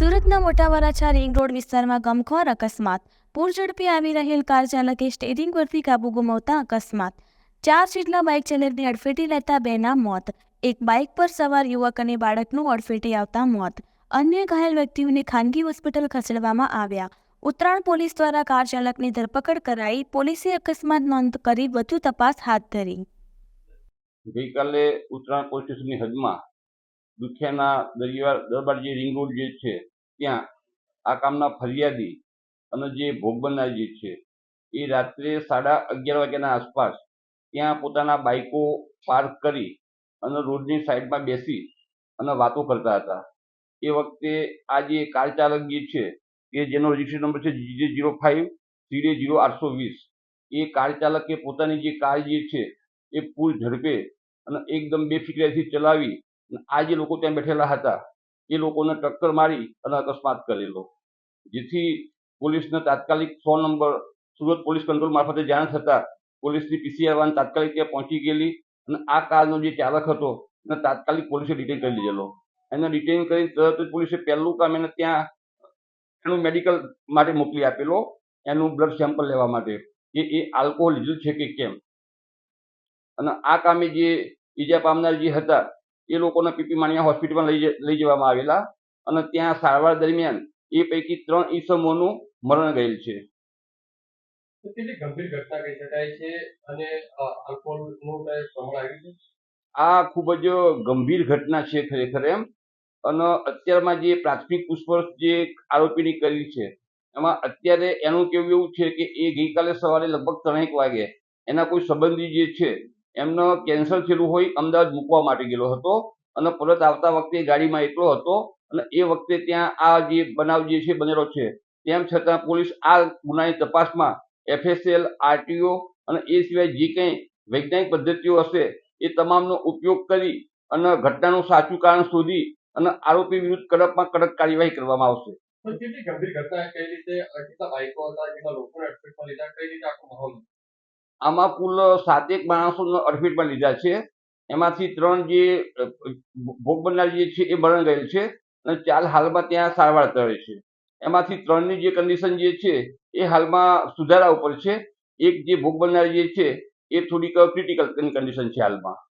સુરતના મોટા Varachha ring road વિસ્તારમાં ગમખ્વાર અકસ્માત. પૂર ઝડપે આવી રહેલ કાર ચાલકે સ્ટેરિંગ પરથી કાબુ ગુમાવતા અકસ્માત. ચાર જેટલા બાઇક ચાલકને અડફેટી લેતા બેના મોત. એક બાઇક પર સવાર યુવક અને બાળકનું અડફેટી આવતા મોત. અન્ય ઘાયલ વ્યક્તિઓને ખાનગી હોસ્પિટલ ખસેડવામાં આવ્યા. ઉત્તરાયણ પોલીસ દ્વારા કાર ચાલકની ધરપકડ કરાઈ પોલીસે અકસ્માત નોંધ કરી વધુ તપાસ હાથ ધરી. ગઈકાલે ઉત્તરાયણ પોલીસ સ્ટેશનની હદમાં દુખિયાના દરિયા દરબાર જે રિંગ રોડ જે છે, ત્યાં આ કામના ફરિયાદી અને જે ભોગ બનનાર જે છે, એ રાત્રે સાડા અગિયાર વાગ્યાના આસપાસ ત્યાં પોતાના બાઇકો પાર્ક કરી અને રોડની સાઈડમાં બેસી અને વાતો કરતા હતા. એ વખતે આ જે કાર ચાલક જે છે એ જેનો રજિસ્ટ્રેશન નંબર છે GJ zero five CD zero આઠસો વીસ, એ કાર ચાલકે પોતાની જે કાર જે છે, એ ફૂલ ઝડપે અને એકદમ બેફિકરાઈથી ચલાવી આ જે લોકો ત્યાં બેઠેલા હતા, એ લોકોને ટક્કર મારી અને અકસ્માત કરેલો. જેથી પોલીસને તાત્કાલિક સો નંબર, સુરત પોલીસ કંટ્રોલ મારફતે જાણ થતાં પોલીસની પીસીઆર વાન તાત્કાલિક ત્યાં પહોંચી ગયેલી અને આ કારનો જે ચાલક હતો, એને તાત્કાલિક પોલીસે ડિટેન કરી લીધેલો. એને ડિટેન કરી તરત જ પોલીસે પહેલું કામ એને ત્યાં એનું મેડિકલ માટે મોકલી આપેલો, એનું બ્લડ સેમ્પલ લેવા માટે, કે એ આલ્કોહોલ લીધું છે કે કેમ. અને આ કામે જે ઈજા પામનાર જે હતા એ લોકોને પીપી માણિયા હોસ્પિટલમાં લઈ લઈ જવામાં આવેલા. અને ત્યાં સારવાર દરમિયાન એ પૈકી ત્રણ ઈસમોનું મરણ ગયેલ છે. કેટલી ગંભીર ઘટના કહી શકાય છે અને આલ્કોહોલનું પ્રમાણ આવ્યું છે? આ ખૂબ જ ગંભીર ઘટના છે ખરેખર એમ. અને અત્યારમાં જે પ્રાથમિક પૂછપરછ જે આરોપીની કરી છે એમાં અત્યારે એનું કેવું એવું છે કે એ ગઈકાલે સવારે લગભગ ત્રણેક વાગે એના કોઈ સંબંધી જે છે એમનો કેન્સર થયેલું હોય, અમદાવાદ મૂકવા માટે ગયેલો હતો અને પરત આવતા વખતે ગાડીમાં એકલો હતો અને એ વખતે ત્યાં આ જે બનાવ જે છે બનેલો છે તેમ છતાં પોલીસ આ ગુનાની તપાસમાં એફએસએલ, આરટીઓ અને એ સિવાય જે કંઈ વૈજ્ઞાનિક પદ્ધતિઓ હશે એ તમામનો ઉપયોગ કરી અને ઘટનાનું સાચું કારણ શોધી અને આરોપી વિરુદ્ધ કડકમાં કડક કાર્યવાહી કરવામાં આવશે કેટલી ગંભીર ઘટના, કઈ રીતે કેટલા બાઈકો હતા, કેટલા લોકોને અડફેટમાં લીધા, કઈ રીતે આખો માહોલ? આમાં કુલ સાતેક માણસોનો અડફેટમાં લીધા છે. એમાંથી ત્રણ જે ભોગ બનનાર જે છે એ મરણ ગયેલ છે અને ચાર હાલમાં ત્યાં સારવાર કરે છે. એમાંથી ત્રણની જે કન્ડિશન જે છે એ હાલમાં સુધારા ઉપર છે. એક જે ભોગ બનનાર જે છે એ થોડીક ક્રિટિકલ કન્ડિશન છે હાલમાં.